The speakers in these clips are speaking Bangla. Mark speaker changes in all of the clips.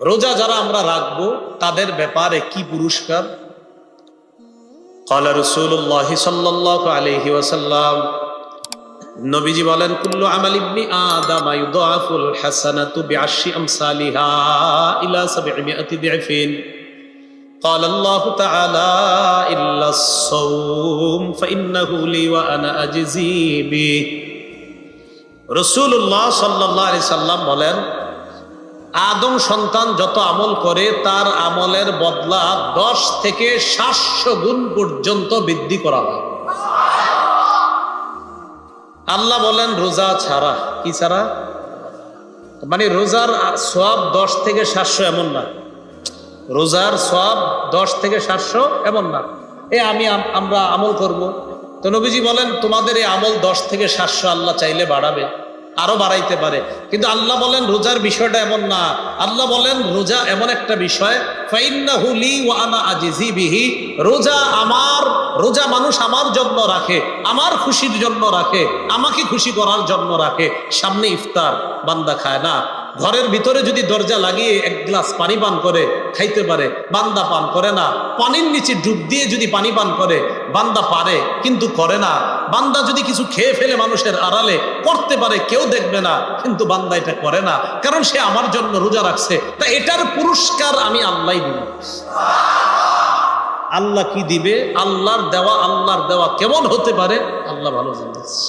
Speaker 1: রোজা যারা আমরা রাখবো তাদের ব্যাপারে কি পুরস্কার قال رسول الله صلى الله عليه وسلم নবীজি বলেন কুল্লু আমাল ইবনি আদম ইউদাফুল হাসানাতু বিআশরি আমসালিহা ইলা 700 দিফিন قال الله تعالى إلا الصوم فإنه لي وأنا أجزي به রসুল্লাহ সাল্লাহ আলি সাল্লাম বলেন আদম সন্তান যত আমল করে, তার আমলের বদলা দশ থেকে সাতশো গুণ পর্যন্ত বৃদ্ধি করা হয়। আল্লাহ বলেন, রোজা ছাড়া কি ছাড়া? মানে রোজার সব দশ থেকে সাতশো এমন না। রোজার সব দশ থেকে সাতশো এমন না। এ আমি আম- আমরা আমল করব। তো নবীজি বলেন, তোমাদের এই আমল দশ থেকে সাতশো আল্লাহ চাইলে বাড়াবে। আরও বাড়াইতে পারে। কিন্তু আল্লাহ বলেন, রোজার বিষয়টা এমন না। আল্লাহ বলেন, রোজা এমন একটা বিষয় রোজা আমার, রোজা মানুষ আমার জন্য রাখে, আমার খুশির জন্য রাখে, আমাকে খুশি করার জন্য রাখে। সামনে ইফতার, বান্দা খায় না। ঘরের ভিতরে যদি দরজা লাগিয়ে এক গ্লাস পানি পান করে, খাইতে পারে, বান্দা পান করে না। পানির নিচে ডুব দিয়ে যদি পানি পান করে, বান্দা পারে, কিন্তু করে না। বান্দা যদি কিছু খেয়ে ফেলে মানুষের আড়ালে, করতে পারে, কেউ দেখবে না, কিন্তু বান্দা এটা করে না। কারণ সে আমার জন্য রোজা রাখছে। তা এটার পুরস্কার আমি আল্লাহ দিব। আল্লাহ কি দিবে? আল্লাহর দেওয়া আল্লাহর দেওয়া কেমন হতে পারে? আল্লাহ ভালো জানিয়েছে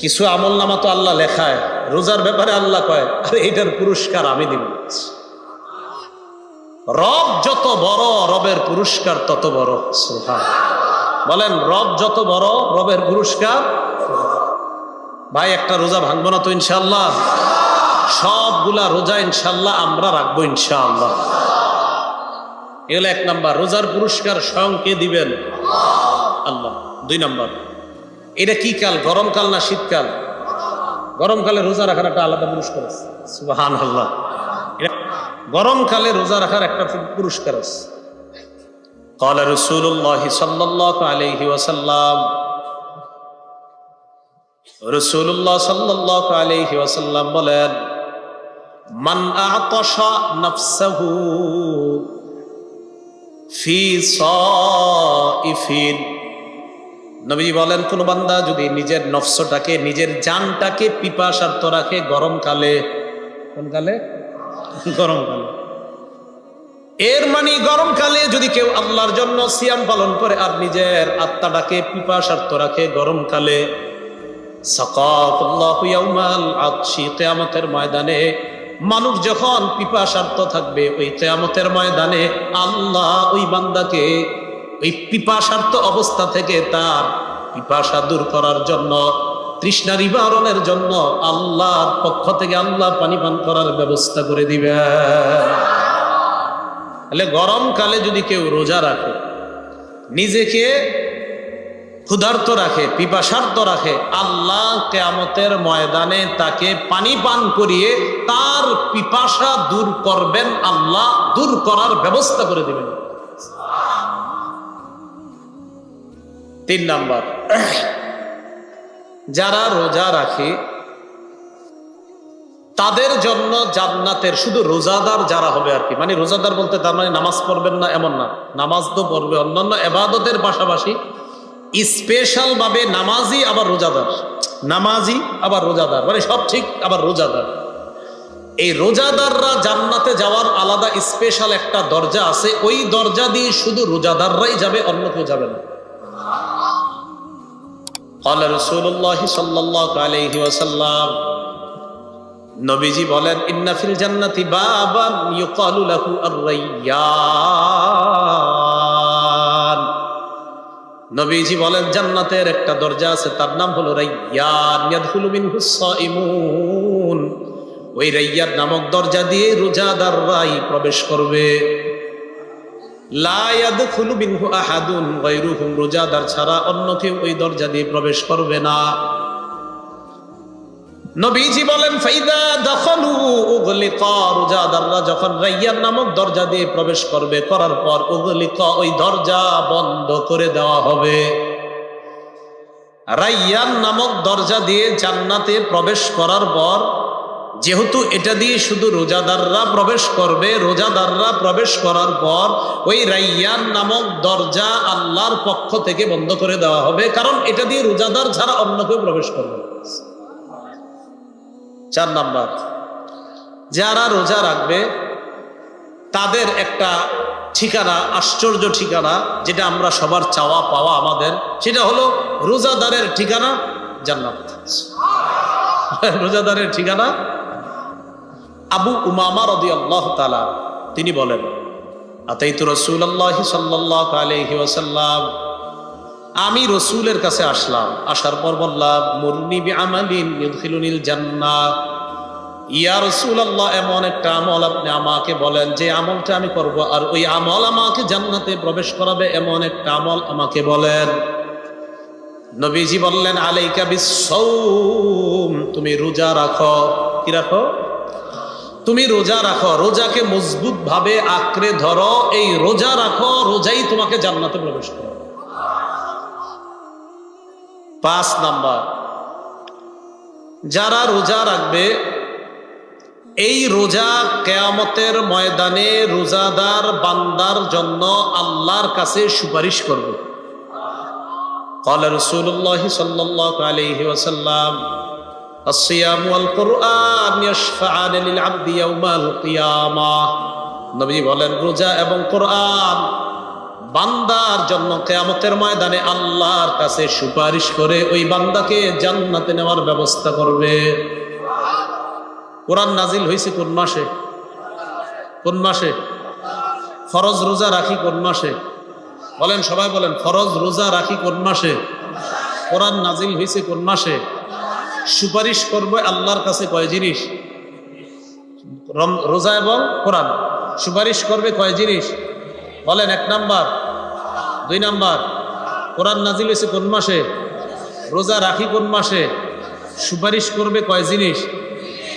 Speaker 1: কিছু আমল নামা তো আল্লাহ লেখায়। রোজার ব্যাপারে আল্লাহ কয়, আরে এটার পুরস্কার আমি দিব রব যত বড় রবের পুরস্কার, তত বড়। সুবহান। বলেন, রব যত বড় রবের পুরস্কার, ভাই, একটা রোজা ভাঙবো না তো ইনশাল্লাহ সবগুলা রোজা ইনশাল্লাহ আমরা রাখব ইনশাআল্লাহ। এগুলো এক নাম্বার, রোজার পুরস্কার স্বয়ং কে দিবেন? আল্লাহ। দুই নাম্বার, এটা কি কাল গরমকাল না শীতকাল? গরমকালে রোজা রাখার একটা আলাদা পুরস্কার আছে সুবাহান আল্লাহ এটা- গরমকালে রোজা রাখার একটা পুরস্কার আছে قال رسول الله صلى الله عليه وسلم রসুল্লাহ সাল্লাহ আলাইহি ওয়াসাল্লাম বলেন মান আতশা নাফসাহু ফি সাইফিন নবী বলেন, কোন বান্দা যদি নিজের নফসটাকে, নিজের জানটাকে পিপাসার্থ রাখে গরমকালে কোন কালে? গরমকালে এর মানে গরমকালে যদি কেউ আল্লাহর জন্য সিয়াম পালন করে আর নিজের আত্মাটাকে পিপাসার্থ রাখে গরমকালে কিয়ামতের ময়দানে মানুষ যখন পিপাসার্থ থাকবে, ওই কিয়ামতের ময়দানে আল্লাহ ওই বান্দাকে ওই পিপাসার্থ অবস্থা থেকে তার পিপাসা দূর করার জন্য, তৃষ্ণা নিবারণের জন্য আল্লাহর পক্ষ থেকে আল্লাহ পানি পান করার ব্যবস্থা করে দিবে। তাহলে গরমকালে যদি কেউ রোজা রাখে, নিজেকে ক্ষুধার্ত রাখে পিপাসার্থ রাখে, আল্লাহ কেয়ামতের ময়দানে তাকে পানি পান করিয়ে তার পিপাসা দূর করবেন, আল্লাহ দূর করার ব্যবস্থা করে দিবেন। তিন নাম্বার। যারা রোজা রাখে, তাদের জন্য জান্নাতের শুধু রোজাদার যারা হবে আর কি। মানে রোজাদার বলতে তার মানে নামাজ পড়বেন না এমন না। নামাজ তো পড়বে, অন্যান্য এবাদতের পাশাপাশি স্পেশাল ভাবে নামাজি আবার রোজাদার। নামাজি আবার রোজাদার। মানে সব ঠিক, আবার রোজাদার। এই রোজাদাররা জান্নাতে যাওয়ার আলাদা স্পেশাল একটা দরজা আছে। ওই দরজা দিয়ে শুধু রোজাদাররাই যাবে, অন্য কেউ যাবে না। قال رسول الله صلى الله عليه وسلم নবীজি বলেন ইন্না ফিল জান্নাতি বাবান ইউকালু লাহু আর-রাইয়ান নবীজি বলেন জান্নাতের একটা দরজা আছে তার নাম হলো রাইয়ান ইয়াদখুলু মিনহু সাইমুন ওই রাইয়ান নামক দরজা দিয়ে রোজাদাররাই প্রবেশ করবে রোজাদার ছাড়া ওই দরজা দিয়ে প্রবেশ করবে না। নবীজি বলেন দখলু রোজাদাররা যখন রাইয়ান নামক দরজা দিয়ে প্রবেশ করবে, করার পর উগলিকা ওই দরজা বন্ধ করে দেওয়া হবে। রাইয়ান নামক দরজা দিয়ে জান্নাতে প্রবেশ করার পর যেহেতু এটা দিয়ে শুধু রোজাদাররা প্রবেশ করবে, রোজাদাররা প্রবেশ করার পর ওই রাইয়ান নামক দরজা আল্লাহর পক্ষ থেকে বন্ধ করে দেওয়া হবে, কারণ এটা দিয়ে রোজাদার ছাড়া অন্য কেউ প্রবেশ করবে চার নাম্বার, যারা রোজা রাখবে, তাদের একটা ঠিকানা, আশ্চর্য ঠিকানা, যেটা আমরা সবার চাওয়া পাওয়া আমাদের, সেটা হলো রোজাদারের ঠিকানা জান্নাত। রোজাদারের ঠিকানা আবু উমামা রদি আল্লাহ তালা তিনি বলেন, আতাইতু রসুল আল্লাহ সাল্লাহ আলহি ওসাল্লাম আমি রসুলের কাছে আসলাম, আসার পর বললাম ইয়া রসুল আল্লাহ এমন একটা আমল আপনি আমাকে বলেন, যে আমলটা আমি করব, আর ওই আমল আমাকে জান্নাতে প্রবেশ করাবে, এমন একটা আমল আমাকে বলেন। নবীজি বললেন, আলাইকা বিসৌম তুমি রোজা রাখো। কি রাখো? তুমি রোজা রাখো রোজাকে মজবুত ভাবে আঁকড়ে ধরো এই রোজা রাখো রোজাই তোমাকে জান্নাতে প্রবেশ করো পাঁচ নাম্বার যারা রোজা রাখবে এই রোজা কেয়ামতের ময়দানে রোজাদার বান্দার জন্য আল্লাহর কাছে সুপারিশ করবে قال رسول الله صلى الله عليه وسلم الصيام والقرآن يشفعان للعبد يوم القيامة নবী বলেন রোজা এবং কোরআন বান্দার জন্য কেয়ামতের ময়দানে আল্লাহর কাছে সুপারিশ করে ওই বান্দাকে জান্নাতে নেওয়ার ব্যবস্থা করবে কোরআন নাজিল হয়েছে কোন মাসে কোন মাসে ফরজ রোজা রাখি কোন মাসে বলেন সবাই বলেন ফরজ রোজা রাখি কোন মাসে কোরআন নাজিল হয়েছে কোন মাসে সুপারিশ করবে আল্লাহর কাছে কয় জিনিস? রোজা এবং কোরআন। সুপারিশ করবে কয় জিনিস? বলেন, এক নাম্বার। দুই নাম্বার, কোরআন নাজিল হয়েছে কোন মাসে? রোজা রাখি কোন মাসে? সুপারিশ করবে কয় জিনিস?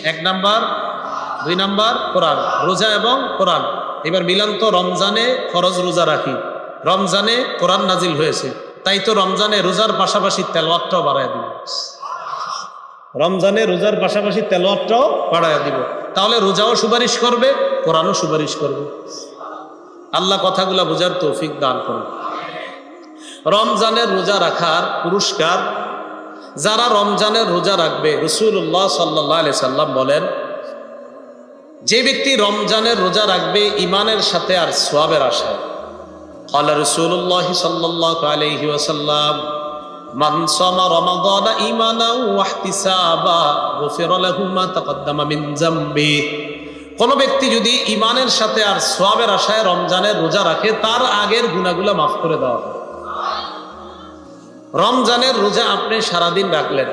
Speaker 1: এক নাম্বার। দুই নাম্বার, কোরআন। রোজা এবং কোরআন। এবার মিলান তো রমজানে ফরজ রোজা রাখি। রমজানে কোরআন নাজিল হয়েছে। তাই তো রমজানে রোজার পাশাপাশি তেলওয়াতটাও বাড়ায় দিব। রমজানে রোজার পাশাপাশি তেলটাও বাড়াইয়া দিব। তাহলে রোজাও সুপারিশ করবে, কোরআনও সুপারিশ করবে। আল্লাহ কথাগুলা বোঝার তৌফিক দান করুন। রমজানের রোজা রাখার পুরস্কার যারা রমজানের রোজা রাখবে রসুল্লাহ সাল্লি সাল্লাম বলেন, যে ব্যক্তি রমজানের রোজা রাখবে ইমানের সাথে আর সোয়াবের আশায়। আল্লাহ রসুল্লাহ সাল্লাহ আলহি عليه وسلم من صام رمضان ايمانا واحتسابا غفر له ما تقدم من ذنبه কোন ব্যক্তি যদি ইমানের সাথে আর সোয়াবের আশায় রমজানের রোজা রাখে তার আগের গুণাগুলা মাফ করে দেওয়া হয় রমজানের রোজা আপনি সারাদিন রাখলেন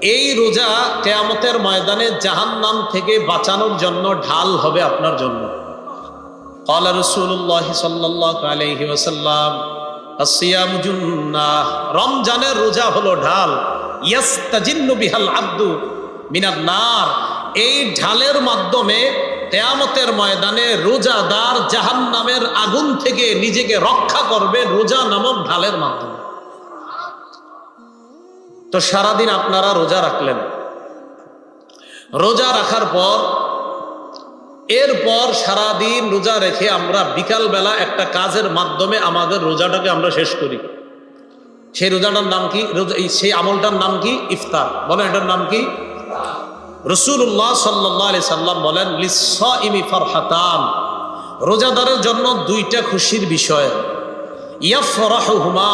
Speaker 1: এই রোজা কেয়ামতের ময়দানে জাহান্নাম থেকে বাঁচানোর জন্য ঢাল হবে আপনার জন্য قال رسول الله صلى الله عليه وسلم الصيام جنة রমজানের রোজা হলো ঢাল। বিহাল আব্দু মিনান নার। এই ঢালের মাধ্যমে তেয়ামতের ময়দানে রোজাদার জাহান্নামের আগুন থেকে নিজেকে রক্ষা করবে রোজা নামক ঢালের মাধ্যমে। তো সারাদিন আপনারা রোজা রাখলেন। রোজা রাখার পর এরপর সারাদিন রোজা রেখে আমরা বিকালবেলা একটা কাজের মাধ্যমে আমাদের রোজাটাকে আমরা শেষ করি। সেই রোজাটার নাম কি? সেই আমলটার নাম কি? ইফতার। বলেন, এটার নাম কি? রসুল্লাহ সাল্লি সাল্লাম বলেন ইমি ফরহাতান। রোজাদারের জন্য দুইটা খুশির বিষয়। ইয়াফরাহুমা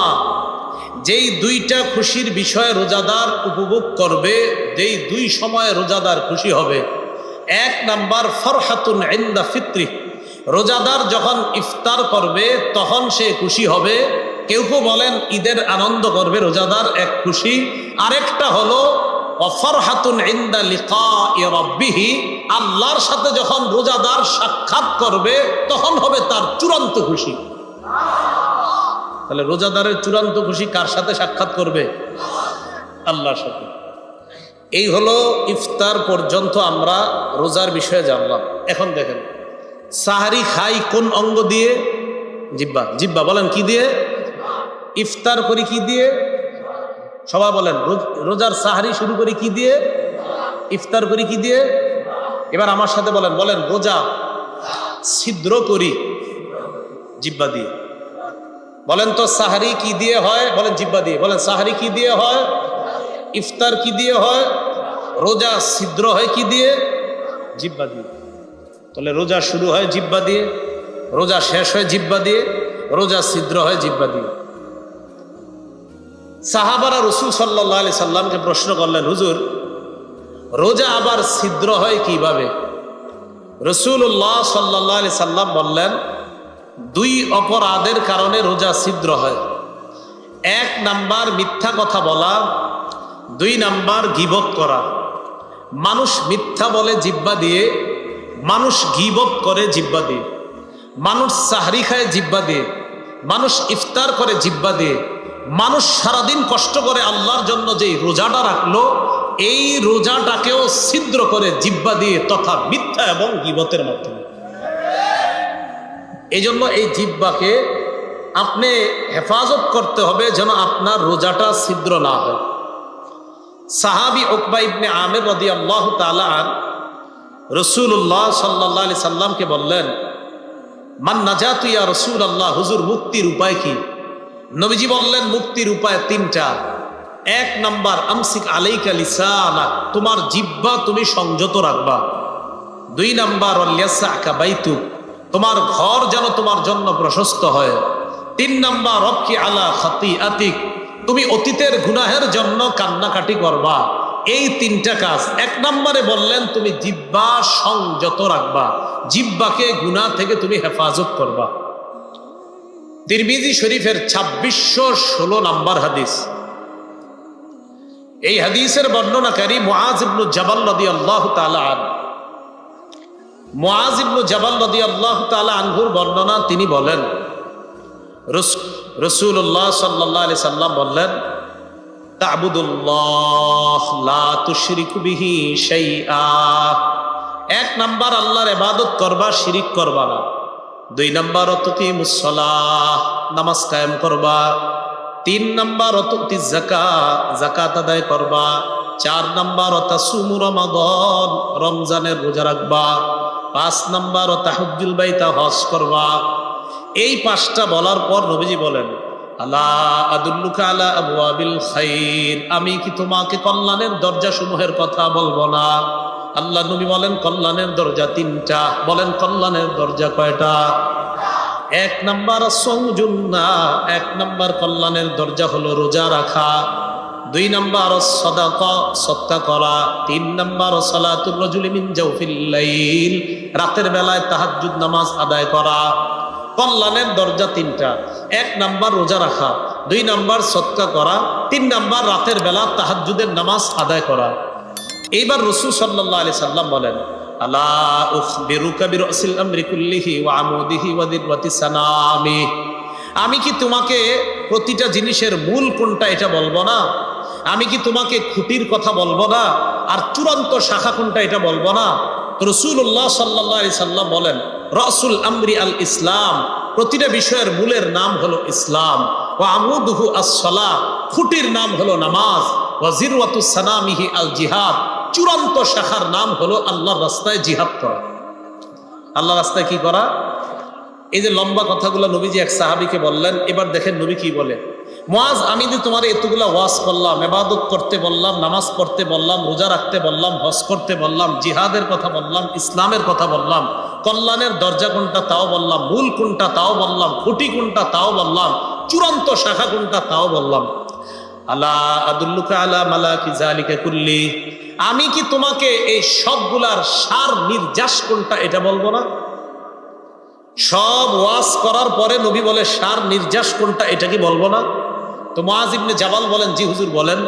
Speaker 1: যেই দুইটা খুশির বিষয় রোজাদার উপভোগ করবে, যেই দুই সময়ে রোজাদার খুশি হবে। এক নাম্বার ফরহাতুন ইন্দা ফিত্রি। রোজাদার যখন ইফতার করবে, তখন সে খুশি হবে। কেউ কেউ বলেন, ঈদের আনন্দ করবে রোজাদার, এক খুশি। আরেকটা হলো, অফরহাতুন ইন্দা লিকা রব্বিহি। আল্লাহর সাথে যখন রোজাদার সাক্ষাৎ করবে, তখন হবে তার চূড়ান্ত খুশি। তাহলে রোজাদারের চূড়ান্ত খুশি কার সাথে সাক্ষাৎ করবে? আল্লাহর সাথে। এই হলো ইফতার পর্যন্ত আমরা রোজার বিষয়ে জানলাম। এখন দেখেন, সাহারি খাই কোন অঙ্গ দিয়ে? জিব্বা জিব্বা বলেন কি দিয়ে? ইফতার করি কি দিয়ে? সবাই বলেন রোজার সাহারি শুরু করি কি দিয়ে? ইফতার করি কি দিয়ে? এবার আমার সাথে বলেন বলেন, রোজা ছিদ্র করি জিব্বা দিয়ে। বলেন তো সাহারি কি দিয়ে হয়? বলেন জিব্বা দিয়ে। বলেন, সাহারি কি দিয়ে হয়? ইফতার কি দিয়ে হয়? রোজা ছিদ্র হয় কি দিয়ে? জিব্বা দিয়ে। তাহলে রোজা শুরু হয় জিব্বা দিয়ে, রোজা শেষ হয় জিব্বা দিয়ে, রোজা ছিদ্র হয় জিব্বা দিয়ে। সাহাবারা রসুল সাল্লাহ আলি সাল্লামকে প্রশ্ন করলেন, হুজুর, রোজা আবার ছিদ্র হয় কীভাবে? রসুল্লাহ সাল্লাহ আলি সাল্লাম বললেন, দুই অপরাধের কারণে রোজা ছিদ্র হয়। এক নাম্বার মিথ্যা কথা বলা, দুই নাম্বার গিবত করা। মানুষ মিথ্যা বলে জিব্বা দিয়ে, মানুষ গিবত করে জিব্বা দিয়ে, মানুষ সাহারি খায় জিব্বা দিয়ে, মানুষ ইফতার করে জিব্বা দিয়ে, মানুষ সারাদিন কষ্ট করে আল্লাহর জন্য যে রোজাটা রাখল, এই রোজাটাকেও ছিদ্র করে জিব্বা দিয়ে তথা মিথ্যা এবং গিবতের মাধ্যমে। এই জন্য এই জিব্বাকে আপনি হেফাজত করতে হবে যেন আপনার রোজাটা ছিদ্র না হয়। সাহাবি ওকবা ইবনে আমের রদি আল্লাহ তালান রসুল্লাহ সাল্লাহ আলি সাল্লামকে বললেন, মান নাজাতুয়া রসুল আল্লাহ হুজুর মুক্তির উপায় কি? নবীজি বললেন, মুক্তির উপায় তিনটা। এক নাম্বার, আমসিক আলাইকা লিসানা তোমার জিব্বা তুমি সংযত রাখবা। দুই নাম্বার অল্যাসা বাইতুক, তোমার ঘর যেন তোমার জন্য প্রশস্ত হয়। তিন নাম্বার, রবকি আলা খাতি আতিক তুমি অতীতের গুনাহের জন্য কান্নাকাটি করবা। এই তিনটা কাজ। এক নম্বরে বললেন, তুমি জিব্বা সংযত রাখবা। জিব্বাকে গুনাহ থেকে তুমি হেফাজত করবা। তিরমিজি শরীফের ছাব্বিশশো ষোলো নাম্বার হাদিস। এই হাদিসের বর্ণনাকারী মুআজ ইবনু জাবাল নদী আল্লাহ তালা মুআজ ইবনু জাবাল তালা আনহুর বর্ণনা তিনি বলেন রসুল্লাহ সাল্লাহ আলি সাল্লাম বললেন এক নাম্বার আল্লাহর ইবাদত করবা, শিরিক করবা না। দুই নাম্বার অততি মুসলাহ নামাজ কায়েম করবা। তিন নাম্বার অততি জাকা জাকাত আদায় করবা। চার নাম্বার অতাসুমু রমাদন, রমজানের রোজা রাখবা। পাঁচ নাম্বার তাহুজ্জুল বাইতা হজ করবা। এই পাঁচটা বলার পর নবীজি বলেন আমি কি তোমাকে কল্যাণের দরজা সমূহের কথা বলব না? আল্লাহ নবী বলেন, কল্যাণের দরজা তিনটা। বলেন, কল্যাণের দরজা কয়টা? এক নাম্বার সৌজুন্না এক নাম্বার, কল্যাণের দরজা হলো রোজা রাখা। দুই নাম্বার, সদাক সত্তা করা। তিন নাম্বার, সলাতুর রজুল মিন জাউফিল রাতের বেলায় তাহাজ্জুদ নামাজ আদায় করা। কল্যাণের দরজা তিনটা। এক নাম্বার রোজা রাখা, দুই নাম্বার সৎকা করা, তিন নাম্বার রাতের বেলা তাহাজুদের নামাজ আদায় করা। এইবার রসুল সাল্লাহ আলি সাল্লাম বলেন আমি কি তোমাকে প্রতিটা জিনিসের মূল কোনটা এটা বলব না? আমি কি তোমাকে খুঁটির কথা বলব না? আর চূড়ান্ত শাখা কোনটা এটা বলব না? রসুল্লাহ সাল্লাহ সাল্লাম বলেন রসুল আমরি আল ইসলাম। প্রতিটা বিষয়ের মূলের নাম হলো ইসলাম। ও আমুদহু আসলা খুঁটির নাম হলো নামাজ। ওয়াজিরওয়াতুসানামিহি আল জিহাদ, চূড়ান্ত শাখার নাম হলো আল্লাহর রাস্তায় জিহাদ করা। আল্লাহ রাস্তায় কি করা? এই যে লম্বা কথাগুলো নবীজি এক সাহাবিকে বললেন, এবার দেখেন নবী কি বলে। মহাজ আমি যে তোমার এতগুলা ওয়াজ করলাম এবাদত করতে বললাম, নামাজ পড়তে বললাম, রোজা রাখতে বললাম, হজ করতে বললাম, জিহাদের কথা বললাম, ইসলামের কথা বললাম কল্যাণের দরজা কোনটা তাও বললাম, মূল কোনটা তাও বললাম, খুঁটি কোনটা তাও বললাম, চূড়ান্ত শাখা কোনটা তাও বললাম। আলা আদুল্লুকা আলা মালা কি জালিকা কুল্লি। আমি কি তোমাকে এই সবগুলার সার নির্যাস কোনটা এটা বলব না? সব ওয়াজ করার পরে নবী বলে সার নির্যাস কোনটা এটা কি বলব না? তো মাজ ইবনে জাবাল বলেন, জি হুজুর বলেন।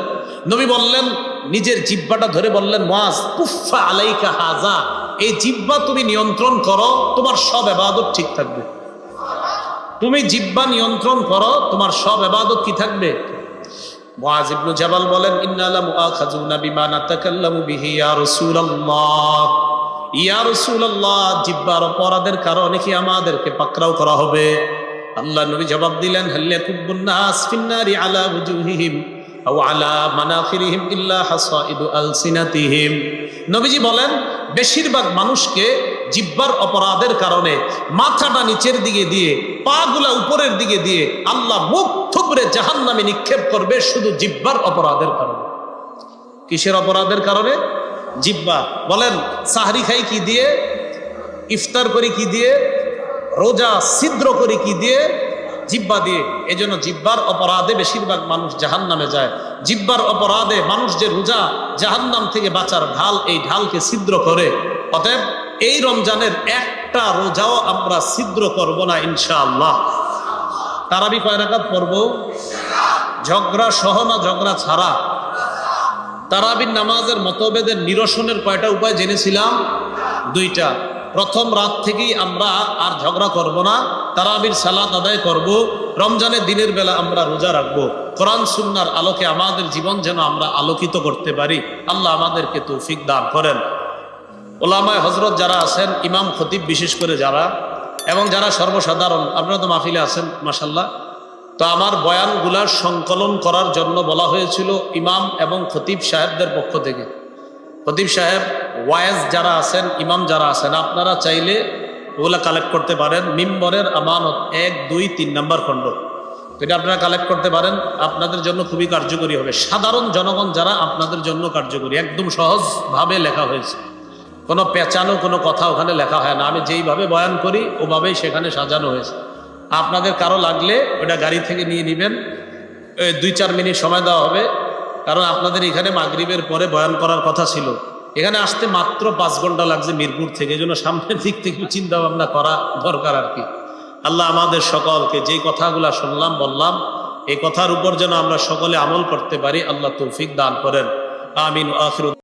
Speaker 1: নবী বললেন, নিজের জিব্বাটা ধরে বললেন মাজ কুফা আলাইকা হাজা এই জিব্বা তুমি নিয়ন্ত্রণ করো, তোমার সব এবাদত ঠিক থাকবে। তুমি জিব্বা নিয়ন্ত্রণ করো, তোমার সব এবাদত কি থাকবে? বলেন জিব্বার অপরাধের কারণে কি আমাদেরকে করা হবে? আল্লাহ নবী জবাব দিলেন আও আলা মানাফিরিহিম ইল্লা হাসাইদু আলসিনাতিহিম। নবীজি বলেন, বেশিরভাগ মানুষকে জিব্বার অপরাধের কারণে মাথাটা নিচের দিকে দিয়ে, পাগুলা উপরের দিকে দিয়ে আল্লাহ মুখ থুবড়ে জাহান্নামে নিক্ষেপ করবে শুধু জিব্বার অপরাধের কারণে। কিসের অপরাধের কারণে? জিব্বা। বলেন, সাহারি খাই কি দিয়ে? ইফতার করি কি দিয়ে? রোজা ছিদ্র করি কি দিয়ে? জিব্বা দিয়ে এই জন্য জিব্বার অপরাধে বেশিরভাগ মানুষ জাহান নামে যায়। জিব্বার অপরাধে মানুষ যে রোজা জাহান্নাম থেকে বাঁচার ঢাল, এই ঢালকে ছিদ্র করে। অতএব এই রমজানের একটা রোজাও আমরা ছিদ্র করব না, ইনশাআল্লাহ। তারাবি কয় রাকাত পড়ব? ঝগড়া সহ না ঝগড়া ছাড়া? তারাবির নামাজের মতভেদের নিরসনের কয়টা উপায় জেনেছিলাম? দুইটা। প্রথম রাত থেকেই আমরা আর ঝগড়া করব না। তারাবির সালাত আদায় করব। রমজানের দিনের বেলা আমরা রোজা রাখব। কোরআন সুন্নার আলোকে আমাদের জীবন যেন আমরা আলোকিত করতে পারি। আল্লাহ আমাদেরকে তৌফিক দান করেন। ওলামায় হজরত যারা আছেন, ইমাম, খতিব বিশেষ করে যারা, এবং যারা সর্বসাধারণ, আপনারা তো মাহফিলে আছেন মাসাল্লাহ তো আমার বয়ানগুলার সংকলন করার জন্য বলা হয়েছিল ইমাম এবং খতিব সাহেবদের পক্ষ থেকে। খতিব সাহেব, ওয়ায়েজ যারা আছেন, ইমাম যারা আছেন, আপনারা চাইলে ওগুলা কালেক্ট করতে পারেন। মিম্বরের আমানত এক, দুই, তিন নাম্বার খণ্ড। এটা আপনারা কালেক্ট করতে পারেন। আপনাদের জন্য খুবই কার্যকরী হবে। সাধারণ জনগণ যারা আপনাদের জন্য কার্যকরী, একদম সহজভাবে লেখা হয়েছে। কোনো পেঁচানো, কোনো কথা ওখানে লেখা হয় না। আমি যেইভাবে বয়ান করি, ওভাবেই সেখানে সাজানো হয়েছে। আপনাদের কারও লাগলে ওটা গাড়ি থেকে নিয়ে নেবেন। দুই, চার মিনিট সময় দেওয়া হবে। কারণ আপনাদের এখানে মাগরিবের পরে বয়ান করার কথা ছিল। এখানে আসতে মাত্র পাঁচ ঘণ্টা লাগছে মিরপুর থেকে জন্য সামনের দিক থেকে চিন্তা ভাবনা করা দরকার আর কি। আল্লাহ আমাদের সকলকে যে কথাগুলো শুনলাম, বললাম, এই কথার উপর যেন আমরা সকলে আমল করতে পারি, আল্লাহ তৌফিক দান করেন। আমিন আখির